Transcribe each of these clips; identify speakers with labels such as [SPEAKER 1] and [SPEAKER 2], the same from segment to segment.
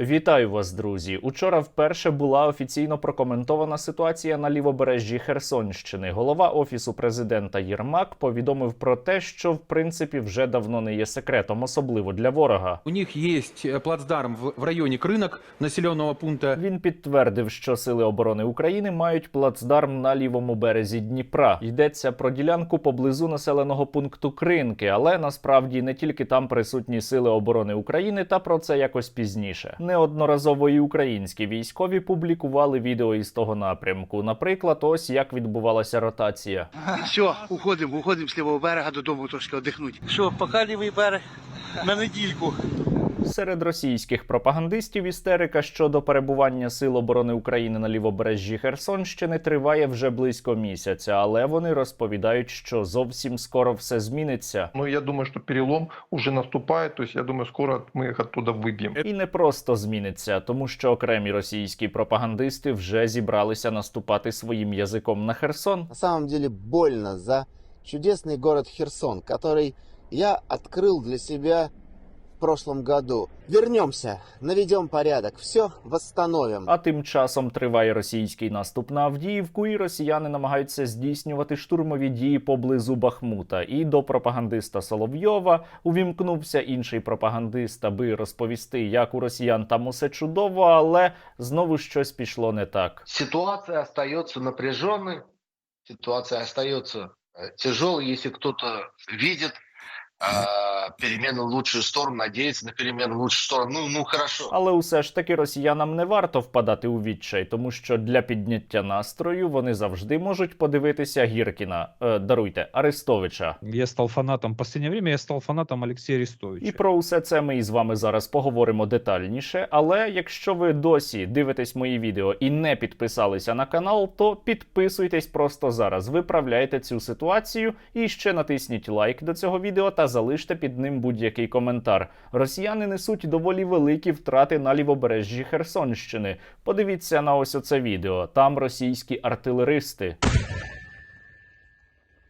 [SPEAKER 1] Вітаю вас, друзі. Учора вперше була офіційно прокоментована ситуація на лівобережжі Херсонщини. Голова офісу президента Єрмак повідомив про те, що в принципі вже давно не є секретом, особливо для ворога.
[SPEAKER 2] У них есть э, плацдарм в районе Крынок, населенного пункта.
[SPEAKER 1] Він підтвердив, що сили оборони України мають плацдарм на лівому березі Дніпра. Йдеться про ділянку поблизу населеного пункту Кринки, але насправді не тільки там присутні сили оборони України, та про це якось пізніше. Неодноразово і українські військові публікували відео із того напрямку. Наприклад, ось як відбувалася ротація.
[SPEAKER 3] Все, уходимо, уходимо з лівого берега додому трошки одихнуть.
[SPEAKER 4] Що, поки лівий берег на недільку.
[SPEAKER 1] Серед російських пропагандистів істерика щодо перебування сил оборони України на лівобережжі Херсонщини триває вже близько місяця, але вони розповідають, що зовсім скоро все зміниться.
[SPEAKER 5] Но я думаю, что перелом уже наступает, то есть я думаю, скоро мы их оттуда выбьем.
[SPEAKER 1] І не просто зміниться, тому що окремі російські пропагандисти вже зібралися наступати своїм язиком на Херсон.
[SPEAKER 6] На самом деле больно за чудесный город Херсон, который я открыл для себя в прошлом году. Вернемся, наведем порядок, все восстановим.
[SPEAKER 1] А тим часом триває російський наступ на Авдіївку, і росіяни намагаються здійснювати штурмові дії поблизу Бахмута. І до пропагандиста Соловйова увімкнувся інший пропагандист, аби розповісти, як у росіян там усе чудово, але знову щось пішло не так.
[SPEAKER 7] Ситуация остается напряженной, ситуация остается э, тяжелой, если кто-то видит э, перемены в лучшую сторону, надеется на перемены в лучшую сторону. Ну, ну хорошо.
[SPEAKER 1] Але усе ж таки росіянам не варто впадати у відчай, тому що для підняття настрою вони завжди можуть подивитися Гіркіна, е, даруйте Арестовича.
[SPEAKER 8] Я стал фанатом, последнее время я стал фанатом Алексея Арестовича.
[SPEAKER 1] І про усе це ми із вами зараз поговоримо детальніше. Але якщо ви досі дивитесь мої відео і не підписалися на канал, то підписуйтесь просто зараз. Виправляйте цю ситуацію і ще натисніть лайк до цього відео та залиште під ним будь-який коментар. Росіяни несуть доволі великі втрати на лівобережжі Херсонщини. Подивіться на ось оце відео. Там російські артилеристи.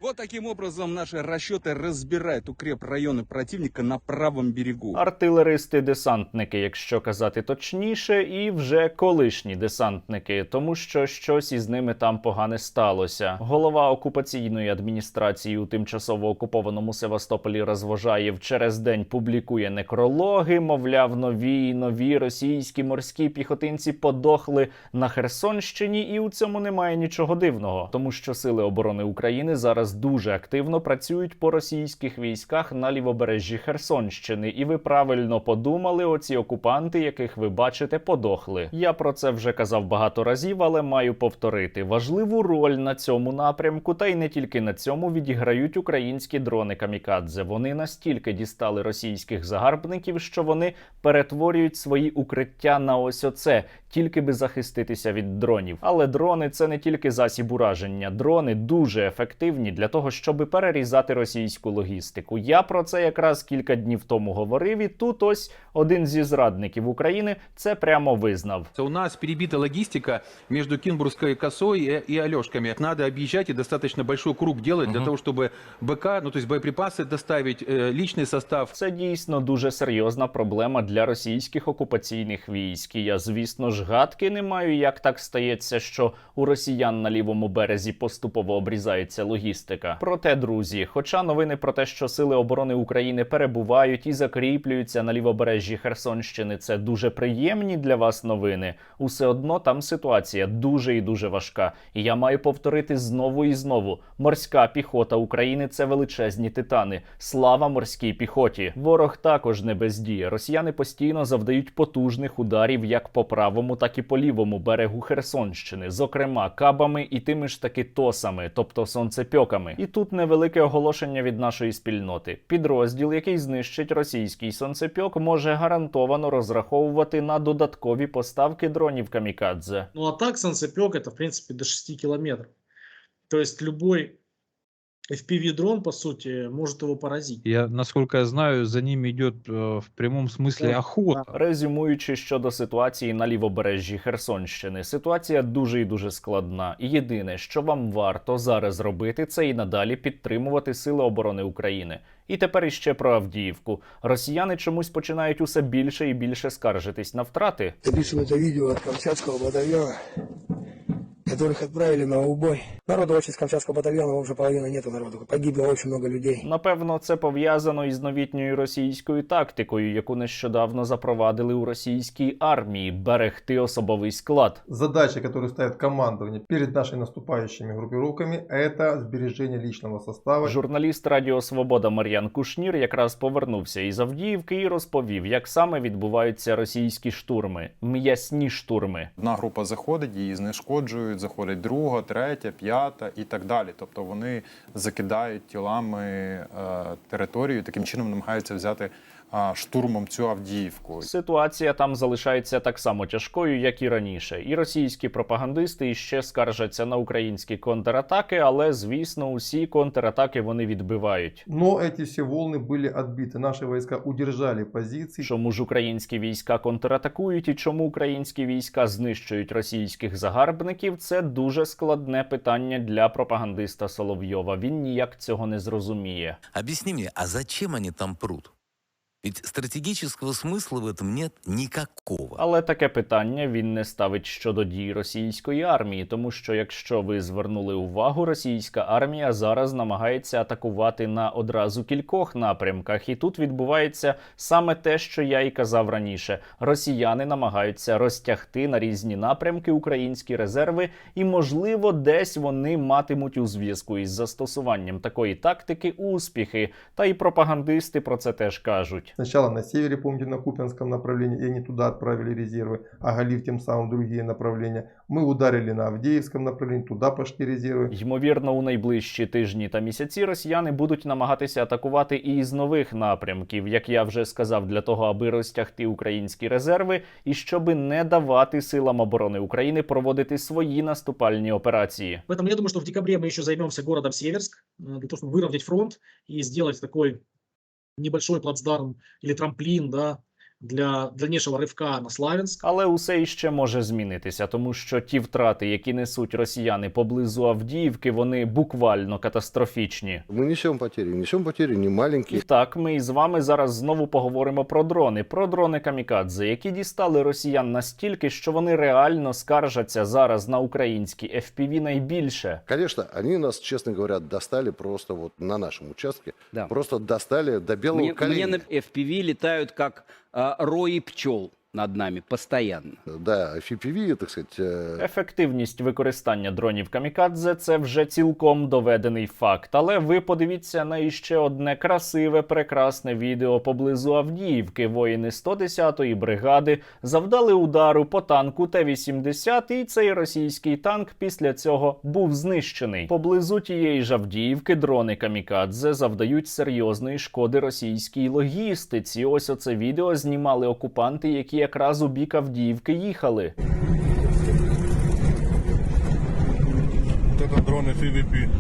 [SPEAKER 9] Вот таким образом наши расчеты разбирают укрепрайоны противника на правом берегу.
[SPEAKER 1] Артилеристи-десантники, якщо казати точніше, і вже колишні десантники, тому що щось із ними там погане сталося. Голова окупаційної адміністрації у тимчасово окупованому Севастополі Розвожаєв через день публікує некрологи. Мовляв, нові і нові російські морські піхотинці подохли на Херсонщині, і у цьому немає нічого дивного, тому що сили оборони України зараз дуже активно працюють по російських військах на лівобережжі Херсонщини. І ви правильно подумали, оці окупанти, яких ви бачите, подохли. Я про це вже казав багато разів, але маю повторити. Важливу роль на цьому напрямку, та й не тільки на цьому відіграють українські дрони камікадзе. Вони настільки дістали російських загарбників, що вони перетворюють свої укриття на ось оце, тільки би захиститися від дронів. Але дрони це не тільки засіб ураження. Дрони дуже ефективні для того, щоб перерізати російську логістику. Я про це якраз кілька днів тому говорив. І тут ось один зі зрадників України це прямо визнав.
[SPEAKER 2] У нас перебита логистика между Кинбургской косой и, и Алешками. Надо объезжать и достаточно большой круг делать для того, чтобы БК, ну то есть боеприпасы доставить, э, личный состав.
[SPEAKER 1] Це дійсно дуже серйозна проблема для російських окупаційних військ. І я, звісно ж, гадки не маю, як так стається, що у росіян на лівому березі поступово обрізається логістика. Проте, друзі, хоча новини про те, що сили оборони України перебувають і закріплюються на лівобережжі Херсонщини, це дуже приємні для вас новини. Усе одно там ситуація дуже і дуже важка. І я маю повторити знову і знову: морська піхота України це величезні титани. Слава морській піхоті. Ворог також не бездіє. Росіяни постійно завдають потужних ударів як по правому, так і по лівому берегу Херсонщини, зокрема кабами і тими ж таки тосами, тобто сонцепьоками. І тут невелике оголошення від нашої спільноти. Підрозділ, який знищить російський сонцепьок, може гарантовано розраховувати на додаткові поставки дронів камікадзе.
[SPEAKER 4] Ну а так сонцепьок – це, в принципі до 6 кілометрів. Тобто, есть любой
[SPEAKER 10] FPV-дрон, по сути, может его поразить.
[SPEAKER 8] Я, насколько я знаю, за ними идет э, в прямом смысле
[SPEAKER 10] Да,
[SPEAKER 8] охота.
[SPEAKER 1] Резюмуючи щодо ситуації на лівобережжі Херсонщини, ситуація дуже і дуже складна. І єдине, що вам варто зараз робити, це і надалі підтримувати Сили оборони України. І тепер іще про Авдіївку. Росіяни чомусь починають усе більше і більше скаржитись на втрати.
[SPEAKER 11] Записываю это видео от Камчатского батальона, которых отправили на убой. Народу очень с Камчатского батальона уже половины нету народу. Погибло очень много людей.
[SPEAKER 1] Напевно, це пов'язано із новітньою російською тактикою, яку нещодавно запровадили у російській армії берегти особовий склад.
[SPEAKER 5] Задача, которую ставит командование перед нашими наступающими группировками, это сбережение личного состава.
[SPEAKER 1] Журналіст Радіо Свобода Мар'ян Кушнір якраз повернувся із Авдіївки і розповів, як саме відбуваються російські штурми, м'ясні штурми.
[SPEAKER 12] Одна група заходить, її знешкоджують, заходить друга, третя, п'ята і так далі. Тобто вони закидають тілами е, територію, таким чином намагаються взяти штурмом цю Авдіївку.
[SPEAKER 1] Ситуація там залишається так само тяжкою, як і раніше. І російські пропагандисти іще скаржаться на українські контратаки, але звісно, усі контратаки вони відбивають.
[SPEAKER 5] Но эти все волны были отбиты. Наши войска удержали позиции.
[SPEAKER 1] Чому ж українські війська контратакують і чому українські війська знищують російських загарбників? Це дуже складне питання для пропагандиста Соловйова. Він ніяк цього не зрозуміє.
[SPEAKER 13] Объясни мне, а зачем они там прут? Ведь стратегического смысла в этом нет никакого.
[SPEAKER 1] Але таке питання він не ставить щодо дій російської армії, тому що, якщо ви звернули увагу, російська армія зараз намагається атакувати на одразу кількох напрямках, і тут відбувається саме те, що я і казав раніше: росіяни намагаються розтягти на різні напрямки українські резерви, і можливо, десь вони матимуть у зв'язку із застосуванням такої тактики успіхи. Та й пропагандисти про це теж кажуть
[SPEAKER 5] Сначала на севере, помните, на Купянском направлении, и они туда отправили резервы, оголив тем самым другие направления. Мы ударили на Авдеевском направлении, туда пошли резервы.
[SPEAKER 1] Ймовірно, у найближчі тижні та місяці росіяни будуть намагатися атакувати і із нових напрямків, як я вже сказав, для того, аби розтягти українські резерви і щоби не давати силам оборони України проводити свої наступальні операції.
[SPEAKER 10] Поэтому я думаю, что в декабре мы еще займемся городом Северск, э, для того, чтобы выровнять фронт и сделать такой небольшой плацдарм или трамплин, да, для дальнейшего рывка на Славянск.
[SPEAKER 1] Але усе іще може змінитися, тому що ті втрати, які несуть росіяни поблизу Авдіївки, вони буквально катастрофічні.
[SPEAKER 11] Мы несем потери, несем потери не маленькие.
[SPEAKER 1] І так, ми із вами зараз знову поговоримо про дрони, про дрони камікадзе, які дістали росіян настільки, що вони реально скаржаться зараз на українські FPV найбільше.
[SPEAKER 11] Конечно, они нас, честно говоря, достали просто вот на нашем участке.
[SPEAKER 4] Да.
[SPEAKER 11] Просто достали до белого
[SPEAKER 4] Мне,
[SPEAKER 11] коленя.
[SPEAKER 4] мне на FPV летают как а, рои пчел над нами постоянно.
[SPEAKER 11] Да, FPV, так сказать, э,
[SPEAKER 1] Ефективність використання дронів камікадзе це вже цілком доведений факт. Але ви подивіться на іще одне красиве, прекрасне відео поблизу Авдіївки. Воїни 110-ї бригади завдали удару по танку Т-80, і цей російський танк після цього був знищений. Поблизу тієї ж Авдіївки дрони камікадзе завдають серйозної шкоди російській логістиці. Ось оце відео знімали окупанти, які якраз у бік Авдіївки їхали.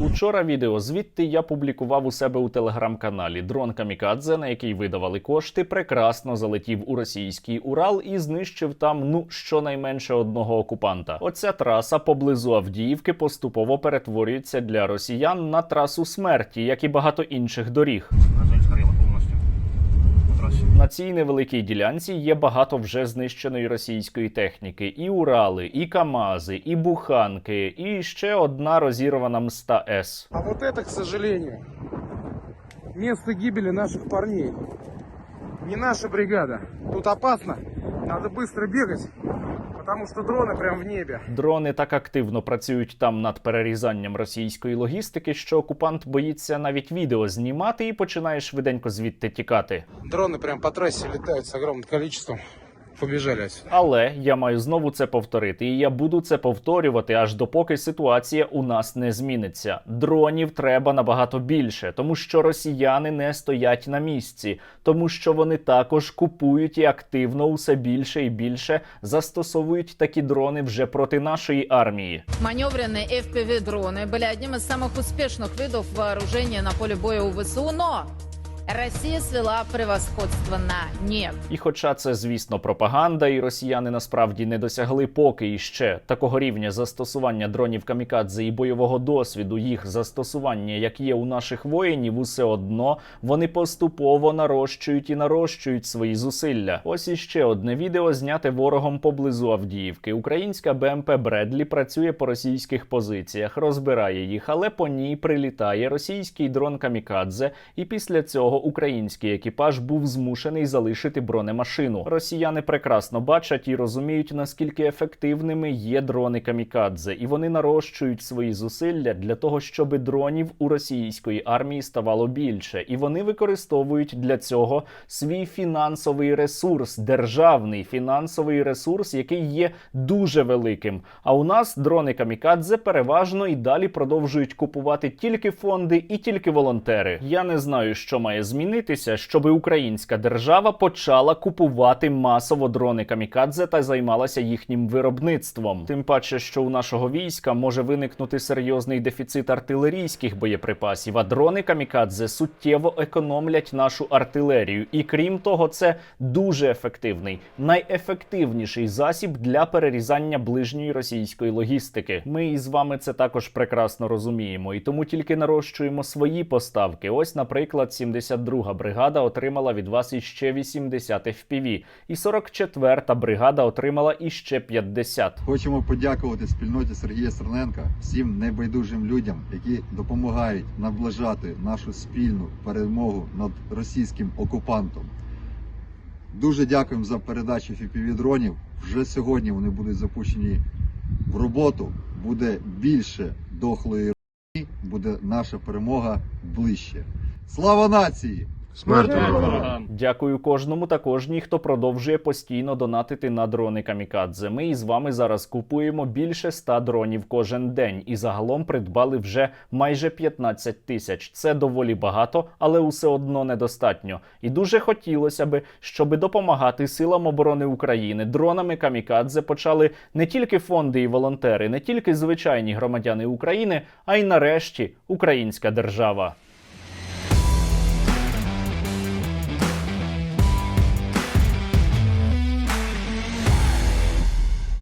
[SPEAKER 1] Учора відео звідти я публікував у себе у телеграм-каналі. Дрон Камікадзе, на який видавали кошти, прекрасно залетів у російський Урал і знищив там ну щонайменше одного окупанта. Оця траса поблизу Авдіївки поступово перетворюється для росіян на трасу смерті, як і багато інших доріг. На цій невеликій ділянці є багато вже знищеної російської техніки: і Урали, і Камази, і буханки, і ще одна розірвана мста С.
[SPEAKER 11] А вот это, к сожалению, место гибели наших парней. Не наша бригада. Тут опасно. Надо быстро бегать, потому что дроны прям в небе.
[SPEAKER 1] Дрони так активно працюють там над перерізанням російської логістики, що окупант боїться навіть відео знімати і починає швиденько звідти тікати.
[SPEAKER 11] Дроны прям по трассе летают с огромным количеством. Побежали отсюда.
[SPEAKER 1] Але я маю знову це повторити, і я буду це повторювати аж допоки ситуація у нас не зміниться. Дронів треба набагато більше, тому що росіяни не стоять на місці, тому що вони також купують і активно усе більше і більше застосовують такі дрони вже проти нашої армії.
[SPEAKER 14] Маневренные FPV-дроны были одним из самых успешных видов вооружения на поле боя у ВСУ, но Россия свела превосходство на нет.
[SPEAKER 1] І хоча це, звісно, пропаганда, і росіяни насправді не досягли поки іще такого рівня застосування дронів камікадзе і бойового досвіду їх застосування, як є у наших воїнів, усе одно вони поступово нарощують і нарощують свої зусилля. Ось іще одне відео зняте ворогом поблизу Авдіївки. Українська БМП Бредлі працює по російських позиціях, розбирає їх, але по ній прилітає російський дрон камікадзе, і після цього український екіпаж був змушений залишити бронемашину. Росіяни прекрасно бачать і розуміють, наскільки ефективними є дрони камікадзе, і вони нарощують свої зусилля для того, щоб дронів у російської армії ставало більше, і вони використовують для цього свій фінансовий ресурс, державний фінансовий ресурс, який є дуже великим. А у нас дрони камікадзе переважно і далі продовжують купувати тільки фонди і тільки волонтери. Я не знаю, що має змінитися, щоб українська держава почала купувати масово дрони камікадзе та займалася їхнім виробництвом. Тим паче, що у нашого війська може виникнути серйозний дефіцит артилерійських боєприпасів, а дрони камікадзе суттєво економлять нашу артилерію. І крім того, це дуже ефективний, найефективніший засіб для перерізання ближньої російської логістики. Ми із вами це також прекрасно розуміємо, і тому тільки нарощуємо свої поставки. Ось, наприклад, 72-га бригада отримала від вас іще 80 FPV, і 44-та бригада отримала іще 50.
[SPEAKER 15] Хочемо подякувати спільноті Сергія Стерненка, всім небайдужим людям, які допомагають наближати нашу спільну перемогу над російським окупантом. Дуже дякуємо за передачу fpv дронів. Вже сьогодні вони будуть запущені в роботу. Буде більше дохлої буде наша перемога ближче. Слава нації!
[SPEAKER 1] Дякую кожному та кожній, хто продовжує постійно донатити на дрони камікадзе. Ми із вами зараз купуємо більше 100 дронів кожен день і загалом придбали вже майже 15 тисяч. Це доволі багато, але усе одно недостатньо. І дуже хотілося би, щоб допомагати силам оборони України дронами камікадзе почали не тільки фонди і волонтери, не тільки звичайні громадяни України, а й нарешті українська держава.